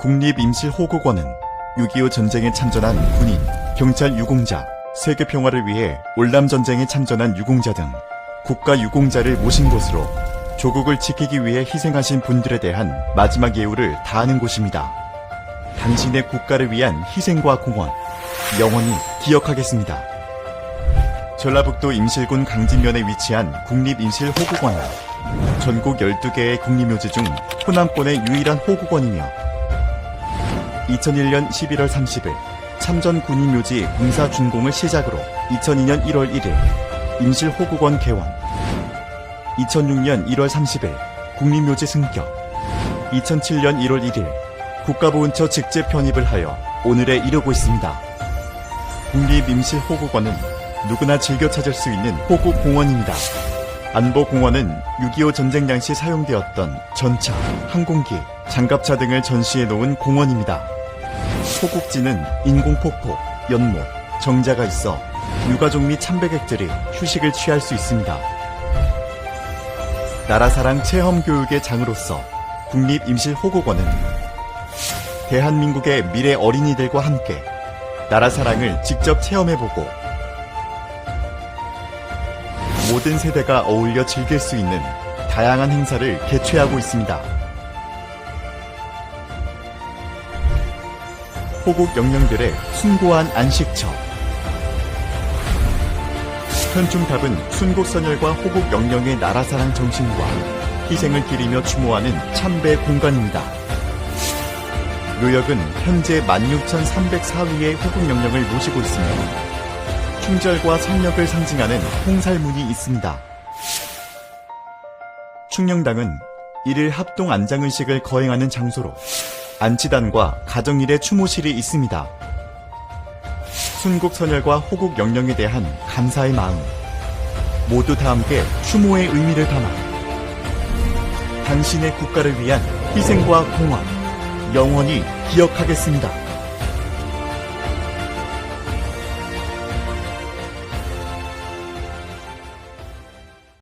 국립임실호국원은 6.25 전쟁에 참전한 군인, 경찰 유공자, 세계 평화를 위해 올남 전쟁에 참전한 유공자 등 국가 유공자를 모신 곳으로 조국을 지키기 위해 희생하신 분들에 대한 마지막 예우를 다하는 곳입니다. 당신의 국가를 위한 희생과 공헌, 영원히 기억하겠습니다. 전라북도 임실군 강진면에 위치한 국립임실호국원은 전국 12개의 국립묘지 중 호남권의 유일한 호국원이며 2001년 11월 30일 참전 군인묘지 공사 준공을 시작으로 2002년 1월 1일 임실 호국원 개원 2006년 1월 30일 국립묘지 승격 2007년 1월 1일 국가보훈처 직제 편입을 하여 오늘에 이르고 있습니다. 국립임실호국원은 누구나 즐겨 찾을 수 있는 호국공원입니다. 안보공원은 6.25 전쟁 당시 사용되었던 전차, 항공기, 장갑차 등을 전시해 놓은 공원입니다. 호국지는 인공폭포, 연못, 정자가 있어 유가족 및 참배객들이 휴식을 취할 수 있습니다. 나라사랑 체험교육의 장으로서 국립임실호국원은 대한민국의 미래 어린이들과 함께 나라사랑을 직접 체험해보고 모든 세대가 어울려 즐길 수 있는 다양한 행사를 개최하고 있습니다. 호국 영령들의 숭고한 안식처 현충탑은 순국선열과 호국 영령의 나라사랑 정신과 희생을 기리며 추모하는 참배 공간입니다. 묘역은 현재 16,304위의 호국 영령을 모시고 있으며 충절과 성력을 상징하는 홍살문이 있습니다. 충령당은 일일 합동 안장의식을 거행하는 장소로 안치단과 가정일의 추모실이 있습니다. 순국 선열과 호국 영령에 대한 감사의 마음 모두 다 함께 추모의 의미를 담아 당신의 국가를 위한 희생과 공헌 영원히 기억하겠습니다.